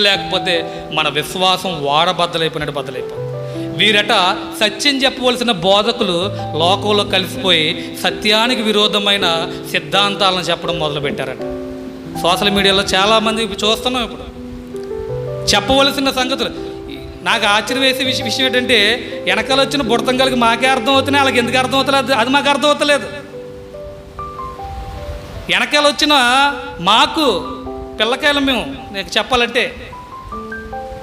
లేకపోతే మన విశ్వాసం వాడబద్దలైపోయినట్టు బద్దలైపోతుంది వీరట సత్యం చెప్పవలసిన బోధకులు లోకంలో కలిసిపోయి సత్యానికి విరోధమైన సిద్ధాంతాలను చెప్పడం మొదలుపెట్టారట. సోషల్ మీడియాలో చాలామంది ఇప్పుడు చూస్తున్నాం ఇప్పుడు. చెప్పవలసిన సంగతులు. నాకు ఆశ్చర్యం వేసే విషయం విషయం ఏంటంటే వెనకాల వచ్చిన బుడతంగాలకి మాకే అర్థం అవుతున్నాయి వాళ్ళకి ఎందుకు అర్థం అవుతలేదు అది మాకు అర్థం అవుతలేదు. వెనకాల వచ్చిన మాకు పిల్లకాయలు మేము నీకు చెప్పాలంటే.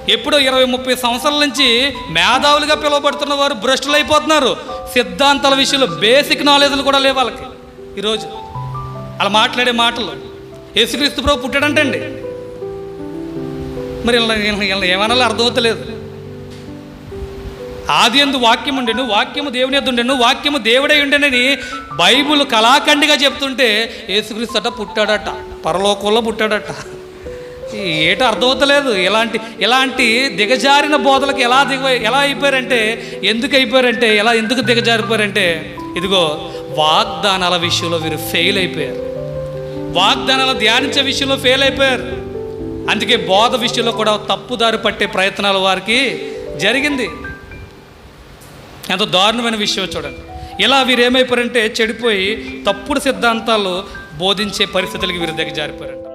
ఎప్పుడో ఇరవై ముప్పై సంవత్సరాల నుంచి మేధావులుగా పిలువబడుతున్న వారు భ్రష్టులు అయిపోతున్నారు. సిద్ధాంతాల విషయంలో బేసిక్ నాలెడ్జ్లు కూడా లేవు వాళ్ళకి. ఈరోజు అలా మాట్లాడే మాటలు. యేసుక్రీస్తు ప్రభు పుట్టాడంటండి. మరి వీళ్ళ- ఏమనాలో అర్థమవుతలేదు ఆది ఎందు వాక్యం ఉండెను వాక్యము దేవుని ఎద్దు ఉండెను వాక్యము దేవుడే ఉండెనని బైబుల్ కళాఖండిగా చెప్తుంటే ఏసుక్రీస్తు అట పుట్టాడట పరలోకంలో పుట్టాడట. ఏటో అర్థమవుతలేదు ఇలాంటి ఇలాంటి దిగజారిన బోధలకు ఎలా దిగ ఎలా అయిపోయారంటే ఎందుకు అయిపోయారంటే ఎలా ఎందుకు దిగజారిపోయారంటే ఇదిగో వాగ్దానాల విషయంలో వీరు ఫెయిల్ అయిపోయారు. వాగ్దానాలు ధ్యానించే విషయంలో ఫెయిల్ అయిపోయారు. అందుకే బోధ విషయంలో కూడా తప్పుదారి పట్టే ప్రయత్నాలు వారికి జరిగింది. ఎంత దారుణమైన విషయం చూడండి. ఇలా వీరు ఏమైపోయారంటే చెడిపోయి తప్పుడు సిద్ధాంతాలు బోధించే పరిస్థితులకి వీరి దగ్గర జారిపోయారంట.